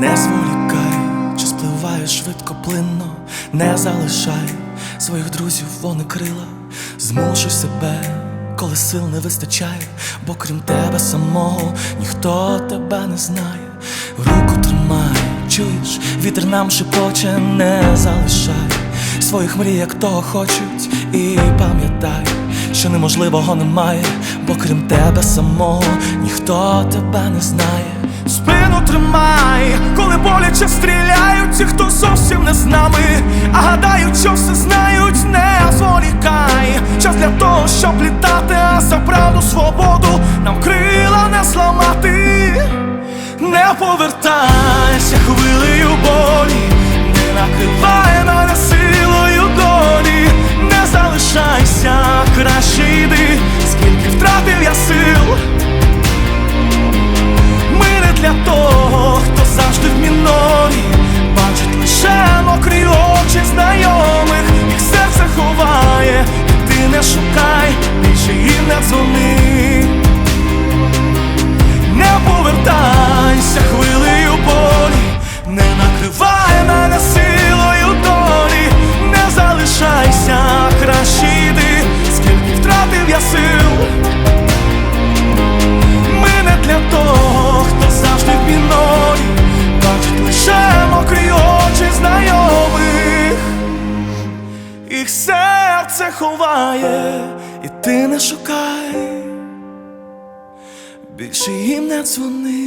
Не зволікай, чи пливає швидко, плинно, не залишай своїх друзів, вони крила, змушуй себе, коли сил не вистачає, бо крім тебе самого ніхто тебе не знає, руку тримай, чуєш, вітер нам шепоче, не залишай. Своїх мрій, як того хочуть, і пам'ятай що неможливого немає, бо крім тебе самого ніхто тебе не знає. Спину тримай, коли боляче стріляють, ті, хто зовсім не з нами, а гадають, що все знають, не зволікай. Час для того, щоб літати, а за правду свободу нам крила краще скільки втратив я сил. їх серце ховає, і ти не шукай, більше їм не дзвони.